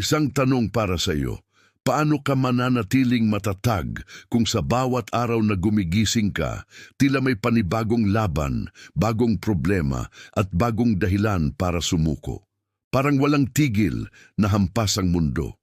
Isang tanong para sa iyo. Paano ka mananatiling matatag kung sa bawat araw na gumigising ka, tila may panibagong laban, bagong problema at bagong dahilan para sumuko? Parang walang tigil na hampas ang mundo.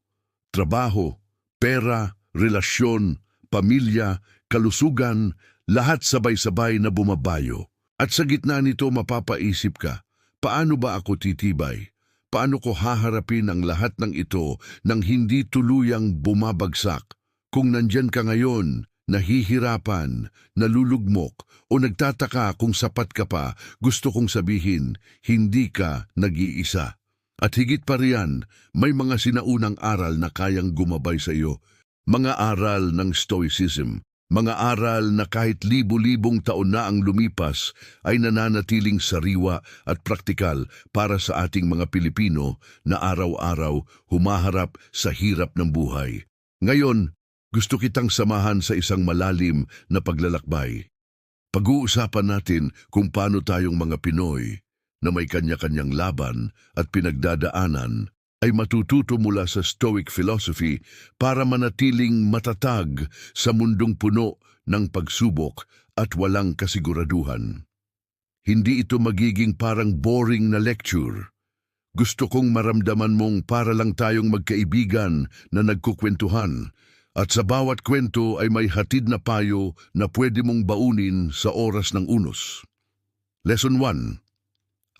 Trabaho, pera, relasyon, pamilya, kalusugan, lahat sabay-sabay na bumabayo. At sa gitna nito mapapaisip ka, paano ba ako titibay? Paano ko haharapin ang lahat ng ito nang hindi tuluyang bumabagsak? Kung nandyan ka ngayon, nahihirapan, nalulugmok, o nagtataka kung sapat ka pa, gusto kong sabihin, hindi ka nag-iisa. At higit pa riyan, may mga sinaunang aral na kayang gumabay sa iyo. Mga aral ng Stoicism, mga aral na kahit libu-libong taon na ang lumipas ay nananatiling sariwa at praktikal para sa ating mga Pilipino na araw-araw humaharap sa hirap ng buhay. Ngayon, gusto kitang samahan sa isang malalim na paglalakbay. Pag-uusapan natin kung paano tayong mga Pinoy na may kanya-kanyang laban at pinagdadaanan ay matututo mula sa Stoic philosophy para manatiling matatag sa mundong puno ng pagsubok at walang kasiguraduhan. Hindi ito magiging parang boring na lecture. Gusto kong maramdaman mong para lang tayong magkaibigan na nagkukwentuhan at sa bawat kwento ay may hatid na payo na pwede mong baunin sa oras ng unos. Lesson 1.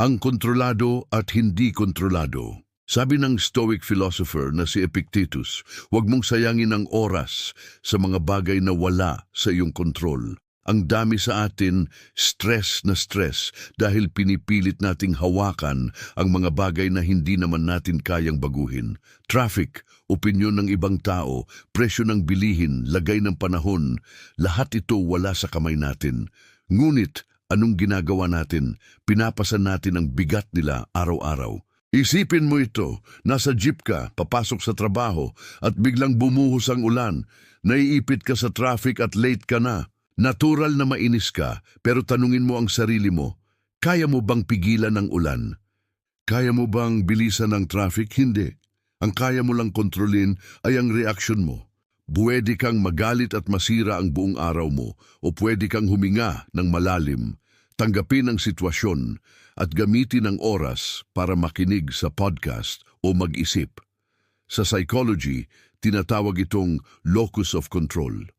Ang kontrolado at hindi kontrolado. Sabi ng Stoic philosopher na si Epictetus, huwag mong sayangin ang oras sa mga bagay na wala sa iyong kontrol. Ang dami sa atin, stress na stress dahil pinipilit nating hawakan ang mga bagay na hindi naman natin kayang baguhin. Traffic, opinyon ng ibang tao, presyo ng bilihin, lagay ng panahon, lahat ito wala sa kamay natin. Ngunit, anong ginagawa natin? Pinapasan natin ang bigat nila araw-araw. Isipin mo ito, nasa jeep ka, papasok sa trabaho, at biglang bumuhos ang ulan, naiipit ka sa traffic at late ka na. Natural na mainis ka, pero tanungin mo ang sarili mo, kaya mo bang pigilan ang ulan? Kaya mo bang bilisan ang traffic? Hindi. Ang kaya mo lang kontrolin ay ang reaksyon mo. Pwede kang magalit at masira ang buong araw mo o pwede kang huminga ng malalim, tanggapin ang sitwasyon at gamitin ang oras para makinig sa podcast o mag-isip. Sa psychology, tinatawag itong locus of control.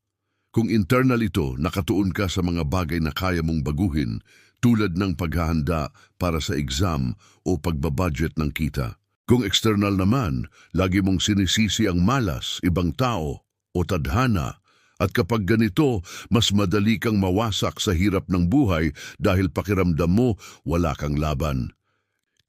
Kung internal ito, nakatuon ka sa mga bagay na kaya mong baguhin tulad ng paghahanda para sa exam o pagbabudget ng kita. Kung external naman, lagi mong sinisisi ang malas, ibang tao o tadhana at kapag ganito, mas madali kang mawasak sa hirap ng buhay dahil pakiramdam mo wala kang laban.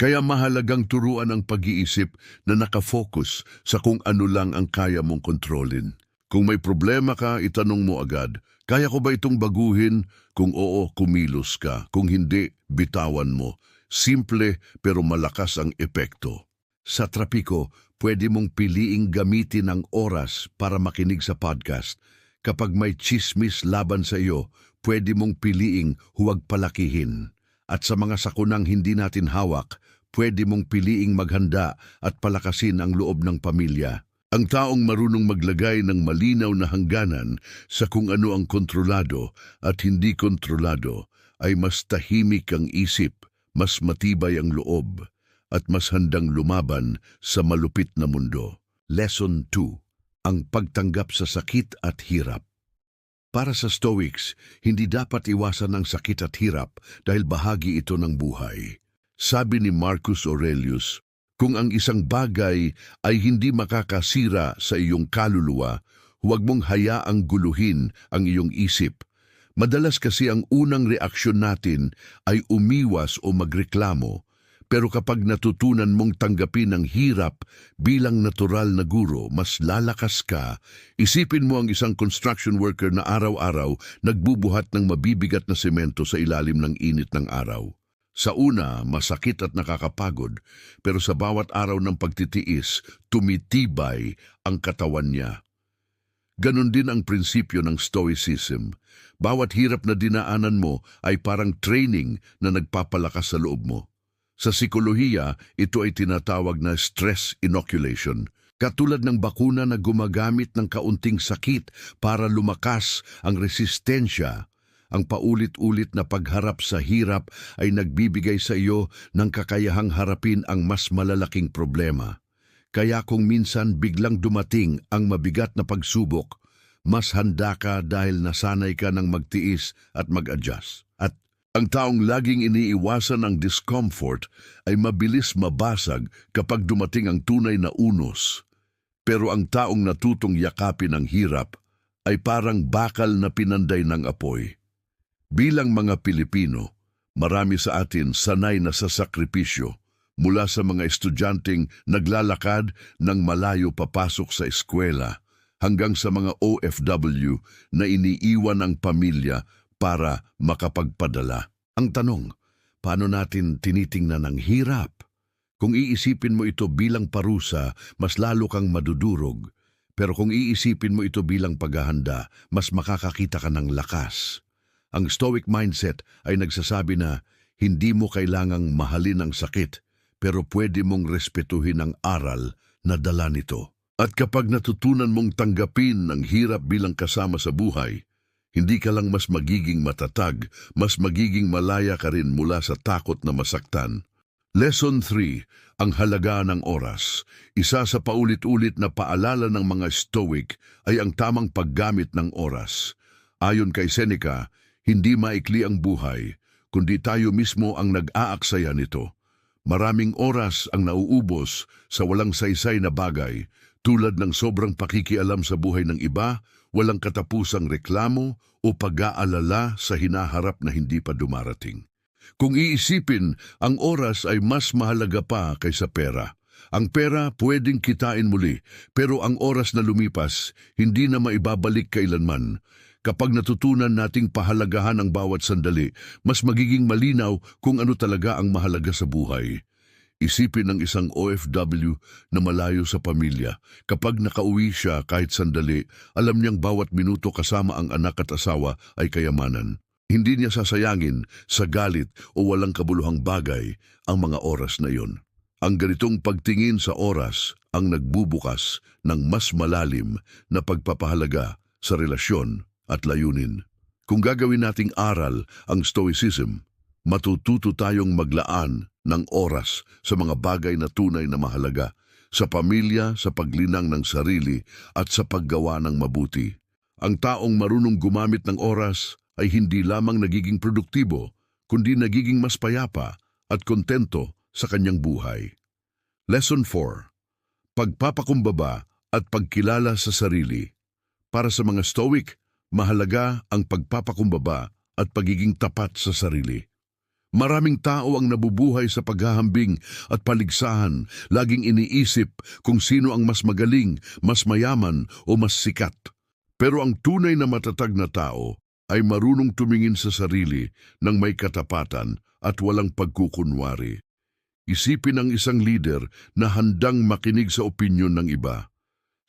Kaya mahalagang turuan ang pag-iisip na nakafocus sa kung ano lang ang kaya mong kontrolin. Kung may problema ka, itanong mo agad, kaya ko ba itong baguhin? Kung oo, kumilos ka. Kung hindi, bitawan mo. Simple pero malakas ang epekto. Sa trapiko, pwede mong piliing gamitin ang oras para makinig sa podcast Kapag may chismis laban sa iyo, pwede mong piliing huwag palakihin. At sa mga sakunang hindi natin hawak, pwede mong piliing maghanda at palakasin ang loob ng pamilya. Ang taong marunong maglagay ng malinaw na hangganan sa kung ano ang kontrolado at hindi kontrolado ay mas tahimik ang isip, mas matibay ang loob, at mas handang lumaban sa malupit na mundo. Lesson 2 ang pagtanggap sa sakit at hirap. Para sa Stoics, hindi dapat iwasan ang sakit at hirap dahil bahagi ito ng buhay. Sabi ni Marcus Aurelius, kung ang isang bagay ay hindi makakasira sa iyong kaluluwa, huwag mong hayaang guluhin ang iyong isip. Madalas kasi ang unang reaksyon natin ay umiwas o magreklamo, pero kapag natutunan mong tanggapin ang hirap bilang natural na guro, mas lalakas ka. Isipin mo ang isang construction worker na araw-araw nagbubuhat ng mabibigat na semento sa ilalim ng init ng araw. Sa una, masakit at nakakapagod, pero sa bawat araw ng pagtitiis, tumitibay ang katawan niya. Ganon din ang prinsipyo ng Stoicism. Bawat hirap na dinaanan mo ay parang training na nagpapalakas sa loob mo. Sa psikolohiya, ito ay tinatawag na stress inoculation. Katulad ng bakuna na gumagamit ng kaunting sakit para lumakas ang resistensya, ang paulit-ulit na pagharap sa hirap ay nagbibigay sa iyo ng kakayahang harapin ang mas malalaking problema. Kaya kung minsan biglang dumating ang mabigat na pagsubok, mas handa ka dahil nasanay ka ng magtiis at mag-adjust. At ang taong laging iniiwasan ang discomfort ay mabilis mabasag kapag dumating ang tunay na unos. Pero ang taong natutong yakapin ang hirap ay parang bakal na pinanday ng apoy. Bilang mga Pilipino, marami sa atin sanay na sa sakripisyo mula sa mga estudyanteng naglalakad ng malayo papasok sa eskwela hanggang sa mga OFW na iniiwan ang pamilya para makapagpadala. Ang tanong, paano natin tinitingnan ang hirap? Kung iisipin mo ito bilang parusa, mas lalo kang madudurog. Pero kung iisipin mo ito bilang paghahanda, mas makakakita ka ng lakas. Ang stoic mindset ay nagsasabi na hindi mo kailangang mahalin ang sakit, pero pwede mong respetuhin ang aral na dala nito. At kapag natutunan mong tanggapin ang hirap bilang kasama sa buhay, hindi ka lang mas magiging matatag, mas magiging malaya ka rin mula sa takot na masaktan. Lesson 3, ang halaga ng oras. Isa sa paulit-ulit na paalala ng mga Stoic ay ang tamang paggamit ng oras. Ayon kay Seneca, hindi maikli ang buhay, kundi tayo mismo ang nag-aaksaya nito. Maraming oras ang nauubos sa walang saysay na bagay, tulad ng sobrang pakikialam sa buhay ng iba, walang katapusang reklamo o pag-aalala sa hinaharap na hindi pa dumarating. Kung iisipin, ang oras ay mas mahalaga pa kaysa pera. Ang pera pwedeng kitain muli, pero ang oras na lumipas, hindi na maibabalik kailanman. Kapag natutunan nating pahalagahan ang bawat sandali, mas magiging malinaw kung ano talaga ang mahalaga sa buhay. Isipin ng isang OFW na malayo sa pamilya. Kapag nakauwi siya kahit sandali, alam niyang bawat minuto kasama ang anak at asawa ay kayamanan. Hindi niya sasayangin sa galit o walang kabuluhang bagay ang mga oras na iyon. Ang ganitong pagtingin sa oras ang nagbubukas ng mas malalim na pagpapahalaga sa relasyon at layunin. Kung gagawin nating aral ang Stoicism, matututo tayong maglaan ng oras sa mga bagay na tunay na mahalaga, sa pamilya, sa paglinang ng sarili at sa paggawa ng mabuti. Ang taong marunong gumamit ng oras ay hindi lamang nagiging produktibo, kundi nagiging mas payapa at kontento sa kanyang buhay. Lesson 4. Pagpapakumbaba at pagkilala sa sarili. Para sa mga Stoic, mahalaga ang pagpapakumbaba at pagiging tapat sa sarili. Maraming tao ang nabubuhay sa paghahambing at paligsahan, laging iniisip kung sino ang mas magaling, mas mayaman o mas sikat. Pero ang tunay na matatag na tao ay marunong tumingin sa sarili ng may katapatan at walang pagkukunwari. Isipin ang isang leader na handang makinig sa opinyon ng iba.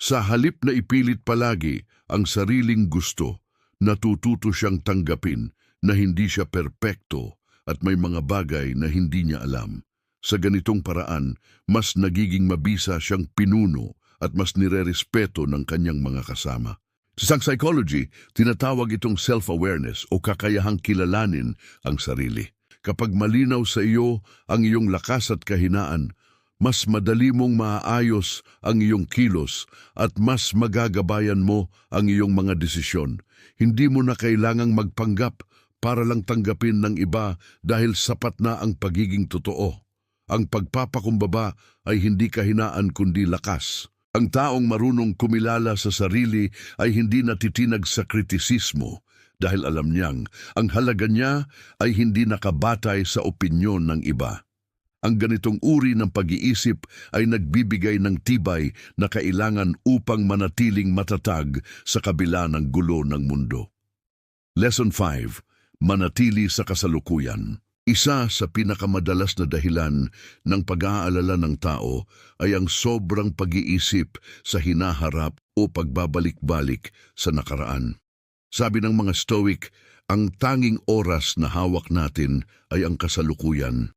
Sa halip na ipilit palagi ang sariling gusto, natututo siyang tanggapin na hindi siya perpekto at may mga bagay na hindi niya alam. Sa ganitong paraan, mas nagiging mabisa siyang pinuno at mas nirerespeto ng kanyang mga kasama. Sa psychology, tinatawag itong self-awareness o kakayahang kilalanin ang sarili. Kapag malinaw sa iyo ang iyong lakas at kahinaan, mas madali mong maaayos ang iyong kilos at mas magagabayan mo ang iyong mga desisyon. Hindi mo na kailangang magpanggap para lang tanggapin ng iba dahil sapat na ang pagiging totoo. Ang pagpapakumbaba ay hindi kahinaan kundi lakas. Ang taong marunong kumilala sa sarili ay hindi natitinag sa kritisismo dahil alam niyang ang halaga niya ay hindi nakabatay sa opinyon ng iba. Ang ganitong uri ng pag-iisip ay nagbibigay ng tibay na kailangan upang manatiling matatag sa kabila ng gulo ng mundo. Lesson 5. Manatili sa kasalukuyan. Isa sa pinakamadalas na dahilan ng pag-aalala ng tao ay ang sobrang pag-iisip sa hinaharap o pagbabalik-balik sa nakaraan. Sabi ng mga Stoic, ang tanging oras na hawak natin ay ang kasalukuyan.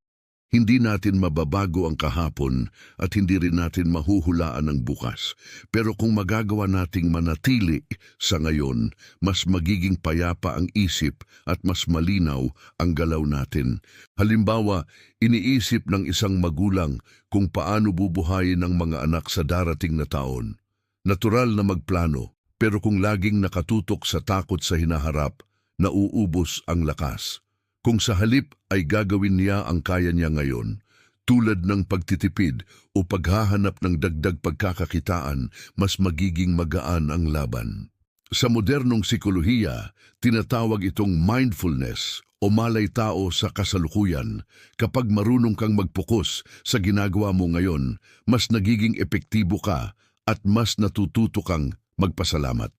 Hindi natin mababago ang kahapon at hindi rin natin mahuhulaan ang bukas. Pero kung magagawa nating manatili sa ngayon, mas magiging payapa ang isip at mas malinaw ang galaw natin. Halimbawa, iniisip ng isang magulang kung paano bubuhayin ang mga anak sa darating na taon. Natural na magplano, pero kung laging nakatutok sa takot sa hinaharap, nauubos ang lakas. Kung sa halip ay gagawin niya ang kaya niya ngayon, tulad ng pagtitipid o paghahanap ng dagdag pagkakakitaan, mas magiging magaan ang laban. Sa modernong sikolohiya, tinatawag itong mindfulness o malay tao sa kasalukuyan. Kapag marunong kang magpokus sa ginagawa mo ngayon, mas nagiging epektibo ka at mas natututo kang magpasalamat.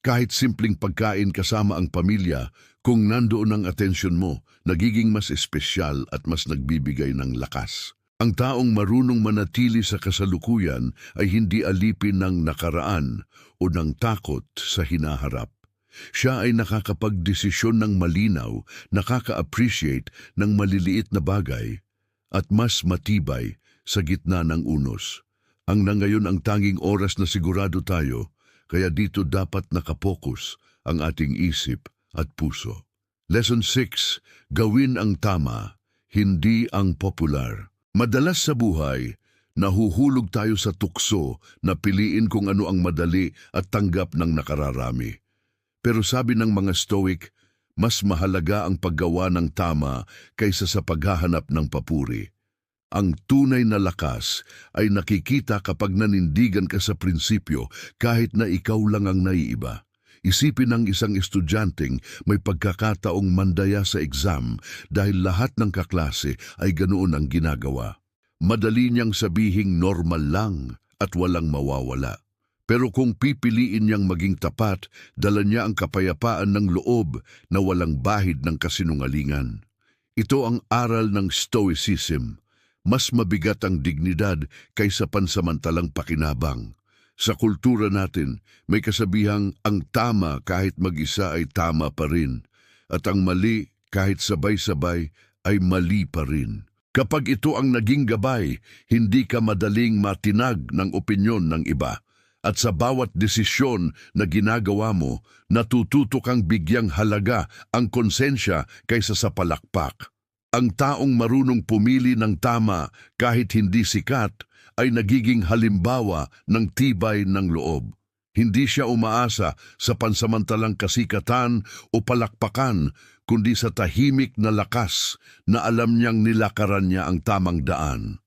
Kahit simpleng pagkain kasama ang pamilya, kung nandoon ang atensyon mo, nagiging mas espesyal at mas nagbibigay ng lakas. Ang taong marunong manatili sa kasalukuyan ay hindi alipin ng nakaraan o ng takot sa hinaharap. Siya ay nakakapagdesisyon ng malinaw, nakaka-appreciate ng maliliit na bagay, at mas matibay sa gitna ng unos. Ang nangayon ang tanging oras na sigurado tayo, kaya dito dapat nakapokus ang ating isip at puso. Lesson 6. Gawin ang tama, hindi ang popular. Madalas sa buhay, nahuhulog tayo sa tukso na piliin kung ano ang madali at tanggap ng nakararami. Pero sabi ng mga Stoic, mas mahalaga ang paggawa ng tama kaysa sa paghahanap ng papuri. Ang tunay na lakas ay nakikita kapag nanindigan ka sa prinsipyo kahit na ikaw lang ang naiiba. Isipin ng isang estudyanteng may pagkakataong mandaya sa exam dahil lahat ng kaklase ay ganoon ang ginagawa. Madali niyang sabihing normal lang at walang mawawala. Pero kung pipiliin niyang maging tapat, dala niya ang kapayapaan ng loob na walang bahid ng kasinungalingan. Ito ang aral ng Stoicism mas mabigat ang dignidad kaysa pansamantalang pakinabang. Sa kultura natin, may kasabihang ang tama kahit mag-isa ay tama pa rin, at ang mali kahit sabay-sabay ay mali pa rin. Kapag ito ang naging gabay, hindi ka madaling matinag ng opinyon ng iba. At sa bawat desisyon na ginagawa mo, natututo kang bigyang halaga ang konsensya kaysa sa palakpak. Ang taong marunong pumili ng tama kahit hindi sikat ay nagiging halimbawa ng tibay ng loob. Hindi siya umaasa sa pansamantalang kasikatan o palakpakan, kundi sa tahimik na lakas na alam niyang nilakaran niya ang tamang daan.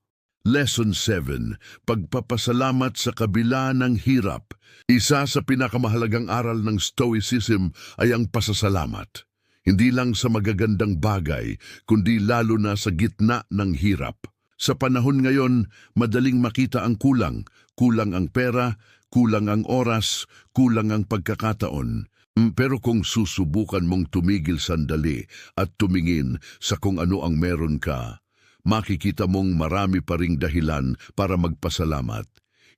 Lesson 7. Pagpapasalamat sa kabila ng hirap. Isa sa pinakamahalagang aral ng Stoicism ay ang pasasalamat. Hindi lang sa magagandang bagay, kundi lalo na sa gitna ng hirap. Sa panahon ngayon, madaling makita ang kulang. Kulang ang pera, kulang ang oras, kulang ang pagkakataon. Mm, Pero kung susubukan mong tumigil sandali at tumingin sa kung ano ang meron ka, makikita mong marami pa ring dahilan para magpasalamat.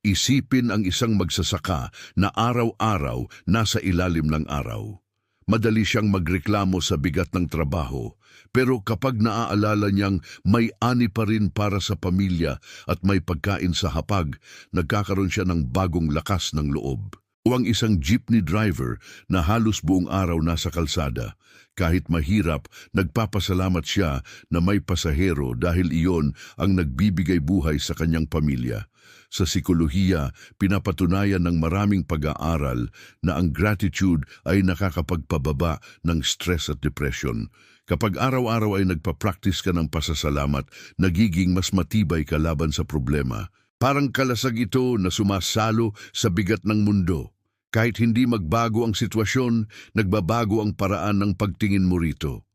Isipin ang isang magsasaka na araw-araw nasa ilalim ng araw. Madali siyang magreklamo sa bigat ng trabaho, pero kapag naaalala niyang may ani pa rin para sa pamilya at may pagkain sa hapag, nagkakaroon siya ng bagong lakas ng loob. O ang isang jeepney driver na halos buong araw nasa kalsada. Kahit mahirap, nagpapasalamat siya na may pasahero dahil iyon ang nagbibigay buhay sa kanyang pamilya. Sa sikolohiya, pinapatunayan ng maraming pag-aaral na ang gratitude ay nakakapagpababa ng stress at depression. Kapag araw-araw ay nagpa-practice ka ng pasasalamat, nagiging mas matibay ka laban sa problema. Parang kalasag ito na sumasalo sa bigat ng mundo. Kahit hindi magbago ang sitwasyon, nagbabago ang paraan ng pagtingin mo rito.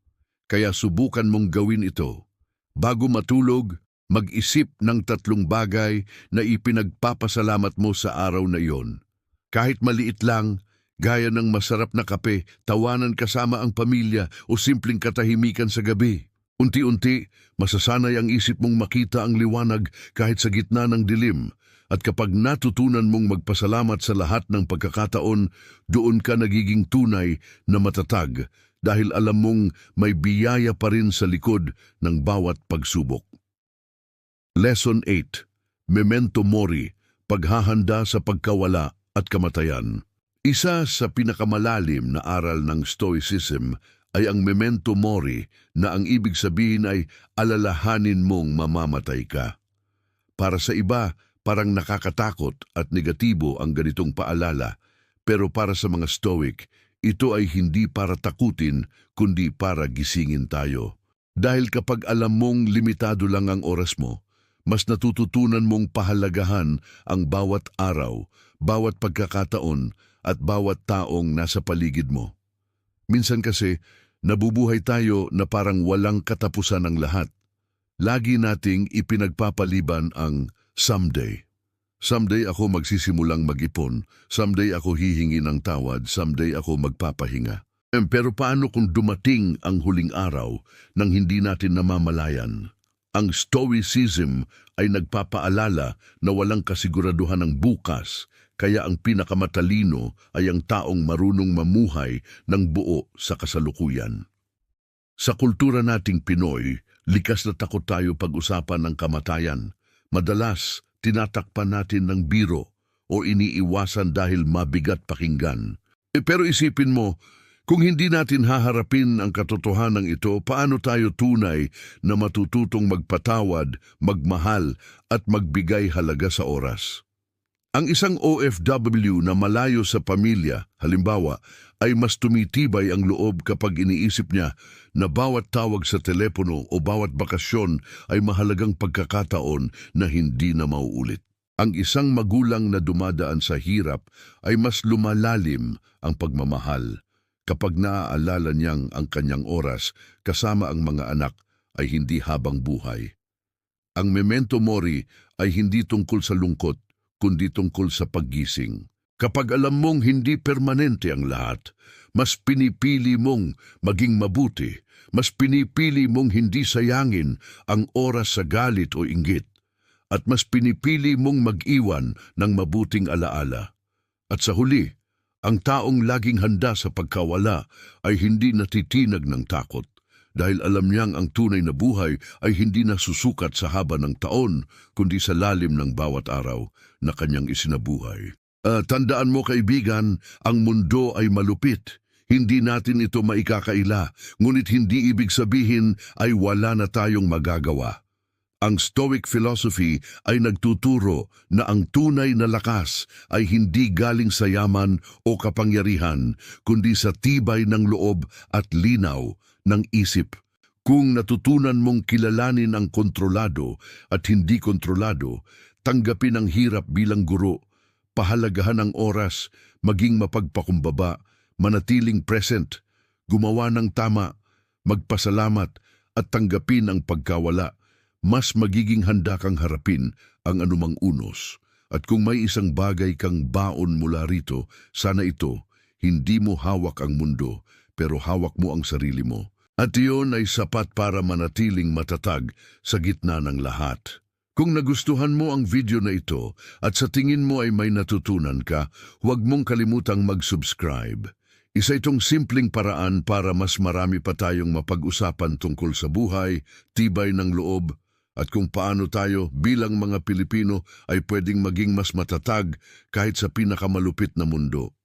Kaya subukan mong gawin ito. Bago matulog, mag-isip ng tatlong bagay na ipinagpapasalamat mo sa araw na iyon. Kahit maliit lang, gaya ng masarap na kape, tawanan kasama ang pamilya o simpleng katahimikan sa gabi. Unti-unti, masasanay ang isip mong makita ang liwanag kahit sa gitna ng dilim. At kapag natutunan mong magpasalamat sa lahat ng pagkakataon, doon ka nagiging tunay na matatag dahil alam mong may biyaya pa rin sa likod ng bawat pagsubok. Lesson 8. Memento Mori, paghahanda sa pagkawala at kamatayan. Isa sa pinakamalalim na aral ng Stoicism ay ang memento mori na ang ibig sabihin ay alalahanin mong mamamatay ka. Para sa iba, parang nakakatakot at negatibo ang ganitong paalala, pero para sa mga Stoic, ito ay hindi para takutin kundi para gisingin tayo. Dahil kapag alam mong limitado lang ang oras mo, mas natututunan mong pahalagahan ang bawat araw, bawat pagkakataon at bawat taong nasa paligid mo. Minsan kasi, nabubuhay tayo na parang walang katapusan ang lahat. Lagi nating ipinagpapaliban ang someday. Someday ako magsisimulang mag-ipon, someday ako hihingi ng tawad, someday ako magpapahinga. Pero paano kung dumating ang huling araw nang hindi natin namamalayan? Ang Stoicism ay nagpapaalala na walang kasiguraduhan ng bukas, kaya ang pinakamatalino ay ang taong marunong mamuhay ng buo sa kasalukuyan. Sa kultura nating Pinoy, likas na takot tayo pag-usapan ng kamatayan. Madalas, tinatakpan natin ng biro o iniiwasan dahil mabigat pakinggan. Eh, pero isipin mo, kung hindi natin haharapin ang katotohanan ito, paano tayo tunay na matututong magpatawad, magmahal at magbigay halaga sa oras? Ang isang OFW na malayo sa pamilya, halimbawa, ay mas tumitibay ang loob kapag iniisip niya na bawat tawag sa telepono o bawat bakasyon ay mahalagang pagkakataon na hindi na mauulit. Ang isang magulang na dumadaan sa hirap ay mas lumalalim ang pagmamahal kapag naaalala niyang ang kanyang oras kasama ang mga anak ay hindi habang buhay. Ang memento mori ay hindi tungkol sa lungkot, kundi tungkol sa paggising. Kapag alam mong hindi permanente ang lahat, mas pinipili mong maging mabuti, mas pinipili mong hindi sayangin ang oras sa galit o inggit, at mas pinipili mong mag-iwan ng mabuting alaala. At sa huli, ang taong laging handa sa pagkawala ay hindi natitinag ng takot dahil alam niyang ang tunay na buhay ay hindi nasusukat sa haba ng taon kundi sa lalim ng bawat araw na kanyang isinabuhay. Ah, tandaan mo kaibigan, ang mundo ay malupit. Hindi natin ito maikakaila, ngunit hindi ibig sabihin ay wala na tayong magagawa. Ang Stoic philosophy ay nagtuturo na ang tunay na lakas ay hindi galing sa yaman o kapangyarihan, kundi sa tibay ng loob at linaw ng isip. Kung natutunan mong kilalanin ang kontrolado at hindi kontrolado, tanggapin ang hirap bilang guro, pahalagahan ang oras, maging mapagpakumbaba, manatiling present, gumawa ng tama, magpasalamat at tanggapin ang pagkawala, mas magiging handa kang harapin ang anumang unos. At kung may isang bagay kang baon mula rito, sana ito, hindi mo hawak ang mundo, pero hawak mo ang sarili mo. At iyon ay sapat para manatiling matatag sa gitna ng lahat. Kung nagustuhan mo ang video na ito at sa tingin mo ay may natutunan ka, huwag mong kalimutang mag-subscribe. Isa itong simpleng paraan para mas marami pa tayong mapag-usapan tungkol sa buhay, tibay ng loob, at kung paano tayo bilang mga Pilipino ay pwedeng maging mas matatag kahit sa pinakamalupit na mundo.